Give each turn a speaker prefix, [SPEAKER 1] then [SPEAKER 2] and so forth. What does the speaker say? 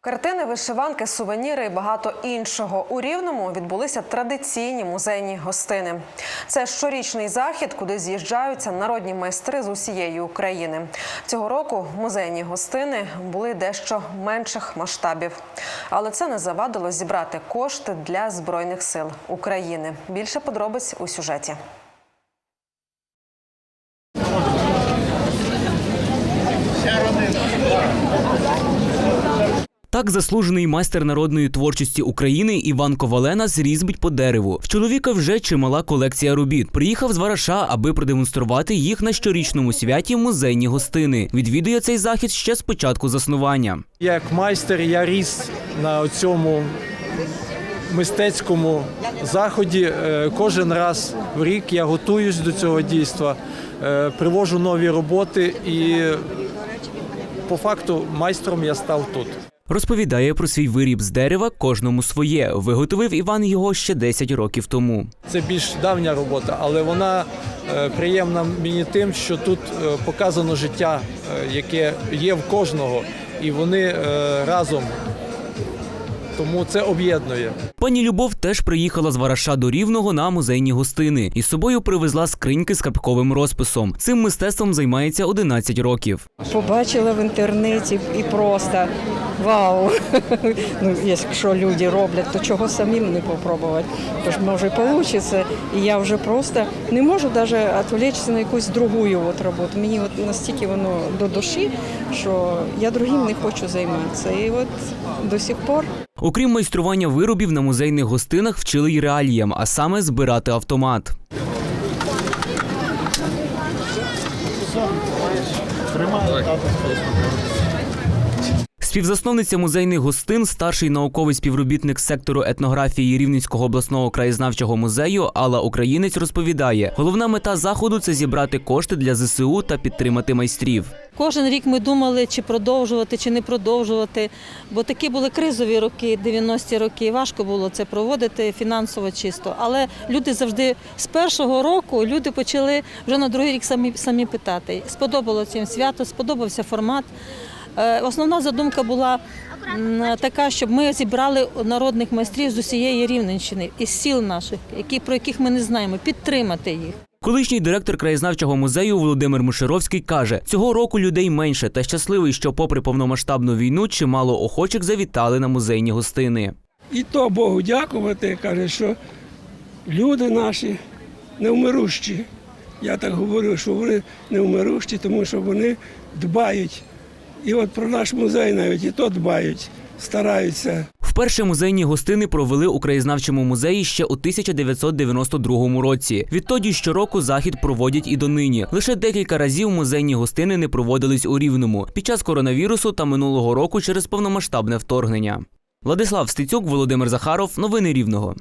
[SPEAKER 1] Картини, вишиванки, сувеніри і багато іншого у Рівному відбулися традиційні музейні гостини. Це щорічний захід, куди з'їжджаються народні майстри з усієї України. Цього року музейні гостини були дещо менших масштабів, але це не завадило зібрати кошти для збройних сил України. Більше подробиць у сюжеті.
[SPEAKER 2] Так заслужений майстер народної творчості України Іван Ковалена зрізбить по дереву. В чоловіка вже чимала колекція робіт. Приїхав з Вараша, аби продемонструвати їх на щорічному святі музейні гостини. Відвідує цей захід ще з початку заснування.
[SPEAKER 3] Як майстер я ріс на цьому мистецькому заході. Е, Кожен раз в рік я готуюсь до цього дійства, е, привожу нові роботи і по факту майстром я став тут.
[SPEAKER 2] Розповідає про свій виріб з дерева кожному своє. Виготовив Іван його ще 10 років тому.
[SPEAKER 3] Це більш давня робота, але вона е, приємна мені тим, що тут е, показано життя, е, яке є в кожного, і вони разом. Тому це об'єднує.
[SPEAKER 2] Пані Любов теж приїхала з Вараша до Рівного на музейні гостини. Із собою привезла скриньки з картковим розписом. Цим мистецтвом займається 11 років.
[SPEAKER 4] Побачила в інтернеті і просто вау. Ну, якщо люди роблять, то чого самим не попробувати? Тож може вийде. І я вже просто не можу навіть відвлечься на якусь другу от роботу. Мені от настільки воно до душі, що я другим не хочу займатися. І от до сих пор
[SPEAKER 2] Окрім майстрування виробів на музейних гостинах вчили й реаліям, а саме збирати автомат. Співзасновниця музейних гостин, старший науковий співробітник сектору етнографії Рівненського обласного краєзнавчого музею Алла Українець розповідає: головна мета заходу це зібрати кошти для ЗСУ та підтримати майстрів.
[SPEAKER 5] Кожен рік ми думали, чи продовжувати, чи не продовжувати, бо такі були кризові роки, 90-ті роки. Важко було це проводити фінансово чисто. Але люди завжди з першого року люди почали вже на другий рік самі самі питати. Сподобалося їм свято, сподобався формат. Е, Основна задумка була така, щоб ми зібрали народних майстрів з усієї Рівненщини із сіл наших, які про яких ми не знаємо, підтримати їх.
[SPEAKER 2] Колишній директор краєзнавчого музею Володимир Мушеровський каже: цього року людей менше та щасливий, що, попри повномасштабну війну, чимало охочих завітали на музейні гостини.
[SPEAKER 6] І то Богу дякувати, каже, що люди наші невмирущі. Я так говорю, що вони невмирущі, тому що вони дбають. І от про наш музей навіть і то дбають, стараються.
[SPEAKER 2] Вперше музейні гостини провели у краєзнавчому музеї ще у 1992 році. Відтоді щороку захід проводять і донині. Лише декілька разів музейні гостини не проводились у Рівному під час коронавірусу та минулого року через повномасштабне вторгнення. Владислав Стецюк, Володимир Захаров. Новини Рівного.